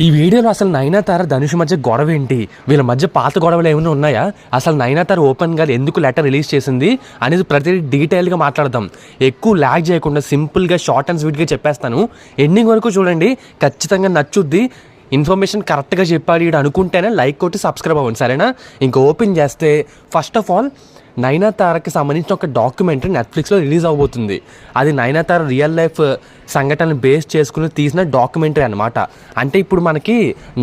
ఈ వీడియోలో అసలు నయనతార ధనుష్ మధ్య గొడవ ఏంటి? వీళ్ళ మధ్య పాత గొడవలు ఏమైనా ఉన్నాయా? అసలు నైనాతార ఓపెన్గా ఎందుకు లెటర్ రిలీజ్ చేసింది అనేది ప్రతి డీటెయిల్గా మాట్లాడదాం. ఎక్కువ ల్యాగ్ చేయకుండా సింపుల్గా షార్ట్ అండ్ స్వీట్గా చెప్పేస్తాను. ఎండింగ్ వరకు చూడండి. ఖచ్చితంగా నచ్చుద్ది. ఇన్ఫర్మేషన్ కరెక్ట్గా చెప్పాలి అనుకుంటేనే లైక్ కొట్టి సబ్స్క్రైబ్ అవ్వండి. సరేనా? ఇంకా ఓపెన్ చేస్తే ఫస్ట్ ఆఫ్ ఆల్ నైనాతారకి సంబంధించిన ఒక డాక్యుమెంటరీ నెట్ఫ్లిక్స్లో రిలీజ్ అవబోతుంది. అది నైనాతార రియల్ లైఫ్ uh, సంఘటనలు బేస్ చేసుకుని తీసిన డాక్యుమెంటరీ అనమాట అంటే ఇప్పుడు మనకి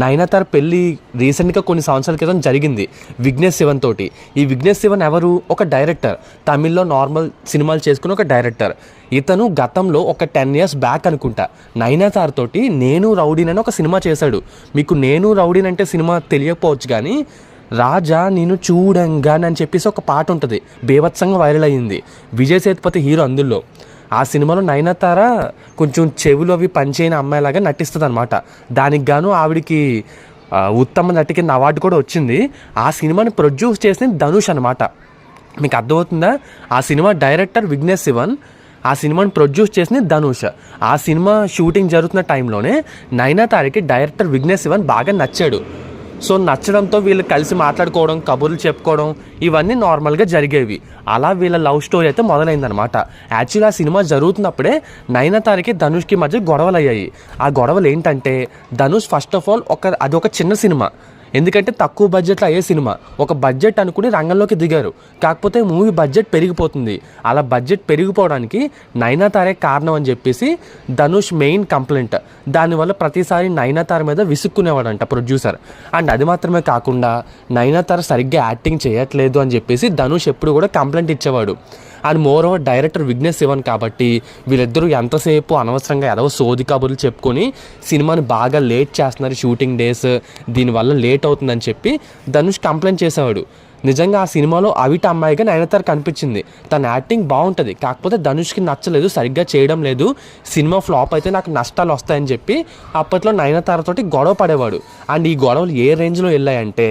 నైనాతార పెళ్ళి రీసెంట్గా కొన్ని సంవత్సరాల క్రితం జరిగింది విఘ్నేష్ శివన్ తోటి. ఈ విఘ్నేష్ శివన్ ఎవరు? ఒక డైరెక్టర్ తమిళ్ళో నార్మల్ సినిమాలు చేసుకుని ఒక డైరెక్టర్ ఇతను గతంలో ఒక టెన్ ఇయర్స్ బ్యాక్ అనుకుంటా. నైనాతార్ తోటి నేను రౌడీన్ అని ఒక సినిమా చేశాడు. మీకు నేను రౌడీన్ అంటే సినిమా తెలియకపోవచ్చు కానీ రాజా నేను చూడంగా అని చెప్పేసి ఒక పాట ఉంటుంది. బేవత్సంగా వైరల్ అయ్యింది విజయ్ సేతుపతి హీరో అందులో. ఆ సినిమాలో నయనతార కొంచెం చెవులు అవి పనిచేయని అమ్మాయిలాగా నటిస్తుంది అనమాట దానికి గాను ఆవిడికి ఉత్తమ నటి కింద అవార్డు కూడా వచ్చింది. ఆ సినిమాని ప్రొడ్యూస్ చేసింది ధనుష్ అనమాట మీకు అర్థమవుతుందా? ఆ సినిమా డైరెక్టర్ విఘ్నేష్ శివన్ ఆ సినిమాని ప్రొడ్యూస్ చేసింది ధనుష్. ఆ సినిమా షూటింగ్ జరుగుతున్న టైంలోనే నైనాతారకి డైరెక్టర్ విఘ్నేష్ శివన్ బాగా నచ్చాడు. సో నచ్చడంతో వీళ్ళు కలిసి మాట్లాడుకోవడం కబుర్లు చెప్పుకోవడం ఇవన్నీ నార్మల్గా జరిగేవి. అలా వీళ్ళ లవ్ స్టోరీ అయితే మొదలైందనమాట యాక్చువల్లీ ఆ సినిమా జరుగుతున్నప్పుడే నైనతారకి ధనుష్కి మధ్య గొడవలు అయ్యాయి ఆ గొడవలు ఏంటంటే ధనుష్ ఫస్ట్ ఆఫ్ ఆల్ ఒక అది ఒక చిన్న సినిమా. ఎందుకంటే తక్కువ బడ్జెట్లో అయ్యే సినిమా. ఒక బడ్జెట్ అనుకుని రంగంలోకి దిగారు. కాకపోతే మూవీ బడ్జెట్ పెరిగిపోతుంది. అలా బడ్జెట్ పెరిగిపోవడానికి నైనాతారే కారణం అని చెప్పేసి ధనుష్ మెయిన్ కంప్లైంట్ దానివల్ల ప్రతిసారి నైనాతార మీద విసుక్కునేవాడంట ప్రొడ్యూసర్ అండ్ అది మాత్రమే కాకుండా నైనాతార సరిగ్గా యాక్టింగ్ చేయట్లేదు అని చెప్పేసి ధనుష్ ఎప్పుడు కూడా కంప్లైంట్ ఇచ్చేవాడు. And moreover director Vignesh Shivan కాబట్టి వీళ్ళిద్దరూ ఎంతసేపు అనవసరంగా ఏదో సోది కబుర్లు చెప్పుకొని సినిమాని బాగా లేట్ చేస్తున్నారు షూటింగ్ డేస్ దీనివల్ల లేట్ అవుతుందని చెప్పి ధనుష్ కంప్లైంట్ చేసేవాడు. నిజంగా ఆ సినిమాలో అవిట అమ్మాయిగా నయనతార కనిపించింది. తన యాక్టింగ్ బాగుంటుంది. కాకపోతే ధనుష్కి నచ్చలేదు సరిగ్గా చేయడం లేదు. సినిమా ఫ్లాప్ అయితే నాకు నష్టాలు వస్తాయని చెప్పి అప్పట్లో నయనతారతోటి గొడవ పడేవాడు. అండ్ ఈ గొడవలు ఏ రేంజ్లో వెళ్ళాయంటే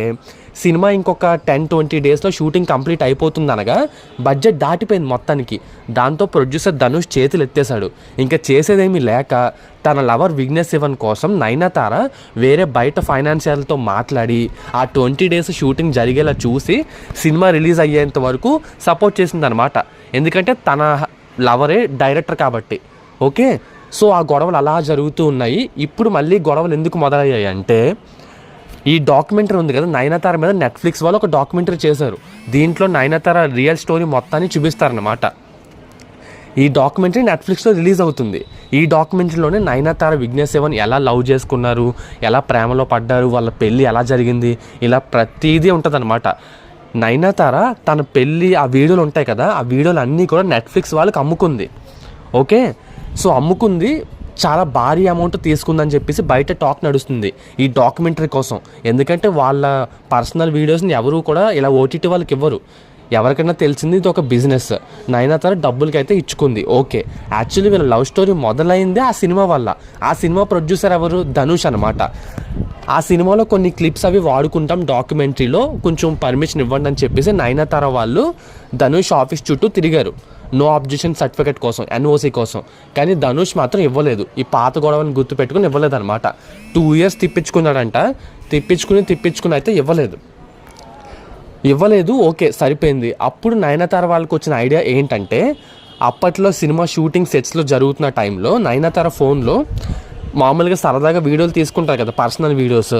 సినిమా ఇంకొక టెన్ ట్వంటీ డేస్లో షూటింగ్ కంప్లీట్ అయిపోతుంది అనగా బడ్జెట్ దాటిపోయింది మొత్తానికి. దాంతో ప్రొడ్యూసర్ ధనుష్ చేతులు ఎత్తేశాడు. ఇంకా చేసేదేమీ లేక తన లవర్ విఘ్నేష్ శివన్ కోసం నైనాతార వేరే బయట ఫైనాన్షియల్తో మాట్లాడి ఆ ట్వంటీ డేస్ షూటింగ్ జరిగేలా చూసి సినిమా రిలీజ్ అయ్యేంత వరకు సపోర్ట్ చేసిందనమాట. ఎందుకంటే తన లవరే డైరెక్టర్ కాబట్టి. ఓకే? సో ఆ గొడవలు అలా జరుగుతూ ఉన్నాయి. ఇప్పుడు మళ్ళీ గొడవలు ఎందుకు మొదలయ్యాయి అంటే ఈ డాక్యుమెంటరీ ఉంది కదా నయనతార మీద నెట్ఫ్లిక్స్ వాళ్ళు ఒక డాక్యుమెంటరీ చేశారు. దీంట్లో నయనతార రియల్ స్టోరీ మొత్తాన్ని చూపిస్తారనమాట ఈ డాక్యుమెంటరీ నెట్ఫ్లిక్స్లో రిలీజ్ అవుతుంది. ఈ డాక్యుమెంటరీలోనే నయనతార విఘ్నేష్ సేవన్ ఎలా లవ్ చేసుకున్నారు ఎలా ప్రేమలో పడ్డారు వాళ్ళ పెళ్ళి ఎలా జరిగింది ఇలా ప్రతిదీ ఉంటుందన్నమాట. నయనతార తన పెళ్ళి ఆ వీడియోలు ఉంటాయి కదా ఆ వీడియోలు అన్నీ కూడా నెట్ఫ్లిక్స్ వాళ్ళకి అమ్ముకుంది. ఓకే? సో అమ్ముకుంది చాలా భారీ అమౌంట్ తీసుకుందని చెప్పేసి బయట టాక్ నడుస్తుంది ఈ డాక్యుమెంటరీ కోసం. ఎందుకంటే వాళ్ళ పర్సనల్ వీడియోస్ని ఎవరు కూడా ఇలా ఓటీటీ వాళ్ళకి ఇవ్వరు. ఎవరికైనా తెలిసింది ఇది ఒక బిజినెస్. నైనాతార డబ్బులకి అయితే ఇచ్చుకుంది. ఓకే. యాక్చువల్లీ వీళ్ళ లవ్ స్టోరీ మొదలైంది ఆ సినిమా వల్ల. ఆ సినిమా ప్రొడ్యూసర్ ఎవరు? ధనుష్ అనమాట ఆ సినిమాలో కొన్ని క్లిప్స్ అవి వాడుకుంటాం డాక్యుమెంటరీలో. కొంచెం పర్మిషన్ ఇవ్వండి అని చెప్పేసి నైనాతార వాళ్ళు ధనుష్ ఆఫీస్ చుట్టూ తిరిగారు. నో అబ్జెక్షన్ సర్టిఫికేట్ కోసం ఎన్ఓసి కోసం. కానీ ధనుష్ మాత్రం ఇవ్వలేదు. ఈ పాత గొడవని గుర్తు పెట్టుకుని ఇవ్వలేదు అనమాట టూ ఇయర్స్ తిప్పించుకున్నాడంట. తిప్పించుకుని తిప్పించుకుని అయితే ఇవ్వలేదు. ఇవ్వలేదు ఓకే సరిపోయింది. అప్పుడు నయనతార వాళ్ళకి వచ్చిన ఐడియా ఏంటంటే అప్పట్లో సినిమా షూటింగ్ సెట్స్లో జరుగుతున్న టైంలో నయనతార ఫోన్లో మామూలుగా సరదాగా వీడియోలు తీసుకుంటారు కదా పర్సనల్ వీడియోస్.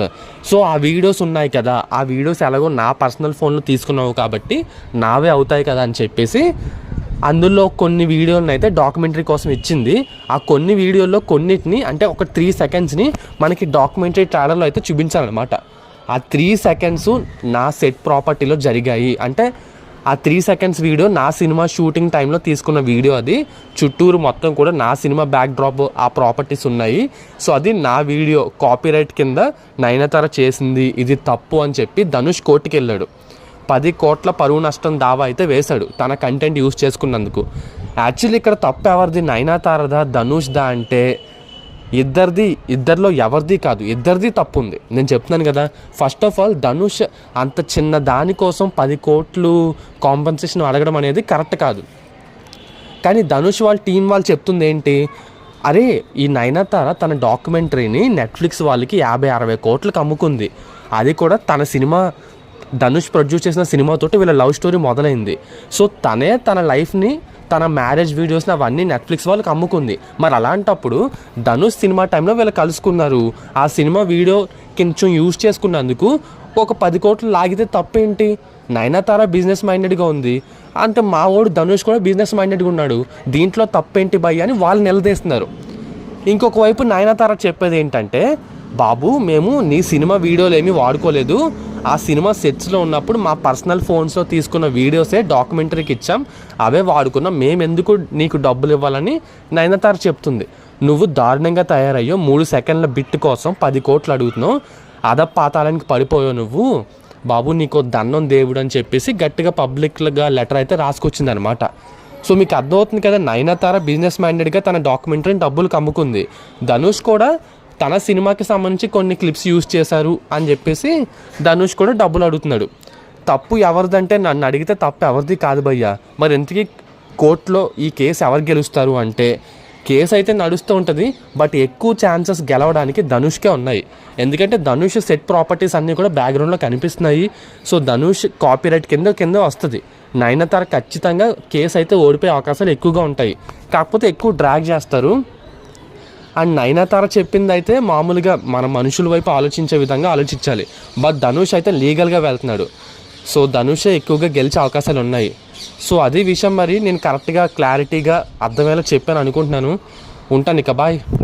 సో ఆ వీడియోస్ ఉన్నాయి కదా ఆ వీడియోస్ ఎలాగో నా పర్సనల్ ఫోన్లో తీసుకున్నావు కాబట్టి నావే అవుతాయి కదా అని చెప్పేసి అందులో కొన్ని వీడియోలను అయితే డాక్యుమెంటరీ కోసం ఇచ్చింది. ఆ కొన్ని వీడియోల్లో కొన్నిటిని అంటే ఒక త్రీ సెకండ్స్ని మనకి డాక్యుమెంటరీ ట్రైలర్లో అయితే చూపించాలన్నమాట. ఆ త్రీ సెకండ్స్ నా సెట్ ప్రాపర్టీలో జరిగాయి. అంటే ఆ త్రీ సెకండ్స్ వీడియో నా సినిమా షూటింగ్ టైంలో తీసుకున్న వీడియో అది. చుట్టూరు మొత్తం కూడా నా సినిమా బ్యాక్ డ్రాప్ ఆ ప్రాపర్టీస్ ఉన్నాయి. సో అది నా వీడియో కాపీరైట్ కింద నయనతార చేసింది. ఇది తప్పు అని చెప్పి ధనుష్ కోర్టుకి వెళ్ళాడు. పది కోట్ల పరువు నష్టం దావా అయితే వేశాడు తన కంటెంట్ యూస్ చేసుకున్నందుకు. యాక్చువల్లీ ఇక్కడ తప్పు ఎవరిది? నయనతారదా? ధనుష్దా అంటే ఇద్దరిది ఇద్దరిలో ఎవరిది కాదు ఇద్దరిది తప్పు ఉంది నేను చెప్తున్నాను కదా ఫస్ట్ ఆఫ్ ఆల్ ధనుష్ అంత చిన్న దానికోసం పది కోట్లు కాంపెన్సేషన్ అడగడం అనేది కరెక్ట్ కాదు. కానీ ధనుష్ వాళ్ళ టీం వాళ్ళు చెప్తుంది ఏంటి? అరే ఈ నయనతార తన డాక్యుమెంటరీని నెట్ఫ్లిక్స్ వాళ్ళకి యాభై అరవై కోట్లకు అమ్ముకుంది. అది కూడా తన సినిమా ధనుష్ ప్రొడ్యూస్ చేసిన సినిమాతోటి వీళ్ళ లవ్ స్టోరీ మొదలైంది. సో తనే తన లైఫ్ని తన మ్యారేజ్ వీడియోస్ని అవన్నీ నెట్ఫ్లిక్స్ వాళ్ళకి అమ్ముకుంది. మరి అలాంటప్పుడు ధనుష్ సినిమా టైంలో వీళ్ళు కలుసుకున్నారు. ఆ సినిమా వీడియో కొంచెం యూజ్ చేసుకున్నందుకు ఒక పది కోట్లు లాగితే తప్పేంటి? నయనతార బిజినెస్ మైండెడ్గా ఉంది. అంటే మా వాడు ధనుష్ కూడా బిజినెస్ మైండెడ్గా ఉన్నాడు. దీంట్లో తప్పేంటి భయ్య అని వాళ్ళు నిలదీస్తున్నారు. ఇంకొక వైపు నయనతార చెప్పేది ఏంటంటే బాబు మేము నీ సినిమా వీడియోలు ఏమీ వాడుకోలేదు. ఆ సినిమా సెట్స్లో ఉన్నప్పుడు మా పర్సనల్ ఫోన్స్లో తీసుకున్న వీడియోసే డాక్యుమెంటరీకి ఇచ్చాం. అవే వాడుకున్నాం. మేము ఎందుకు నీకు డబ్బులు ఇవ్వాలని నయనతార చెప్తుంది. నువ్వు దారుణంగా తయారయ్యో మూడు సెకండ్ల బిట్ కోసం పది కోట్లు అడుగుతున్నావు. అదపాతాలానికి పడిపోయావు నువ్వు? బాబు నీకు దండం దేవుడు అని చెప్పేసి గట్టిగా పబ్లిక్గా లెటర్ అయితే రాసుకొచ్చింది అనమాట సో మీకు అర్థమవుతుంది కదా నయనతార బిజినెస్ మైండెడ్గా తన డాక్యుమెంటరీని డబ్బులు కమ్ముకుంది ధనుష్ కూడా తన సినిమాకి సంబంధించి కొన్ని క్లిప్స్ యూజ్ చేశారు అని చెప్పేసి ధనుష్ కూడా డబ్బులు అడుగుతున్నాడు. తప్పు ఎవరిదంటే నన్ను అడిగితే తప్పు ఎవరిది కాదు భయ్యా. మరి ఇంతకీ కోర్టులో ఈ కేసు ఎవరు గెలుస్తారు అంటే కేసు అయితే నడుస్తూ ఉంటుంది బట్ ఎక్కువ ఛాన్సెస్ గెలవడానికి ధనుష్కే ఉన్నాయి. ఎందుకంటే ధనుష్ సెట్ ప్రాపర్టీస్ అన్నీ కూడా బ్యాక్గ్రౌండ్లో కనిపిస్తున్నాయి. సో ధనుష్ కాపీరైట్ కింద కింద వస్తుంది. నయనతార ఖచ్చితంగా కేసు అయితే ఓడిపోయే అవకాశాలు ఎక్కువగా ఉంటాయి. కాకపోతే ఎక్కువ డ్రాగ్ చేస్తారు. అండ్ నయనతార చెప్పింది అయితే మామూలుగా మన మనుషుల వైపు ఆలోచించే విధంగా ఆలోచించాలి. బట్ ధనుష్ అయితే లీగల్గా వెళ్తున్నాడు. సో ధనుషే ఎక్కువగా గెలిచే అవకాశాలు ఉన్నాయి. సో అదే విషయం మరి నేను కరెక్ట్గా క్లారిటీగా అర్థమయ్యేలా చెప్పాను అనుకుంటున్నాను. ఉంటాను ఇక బాయ్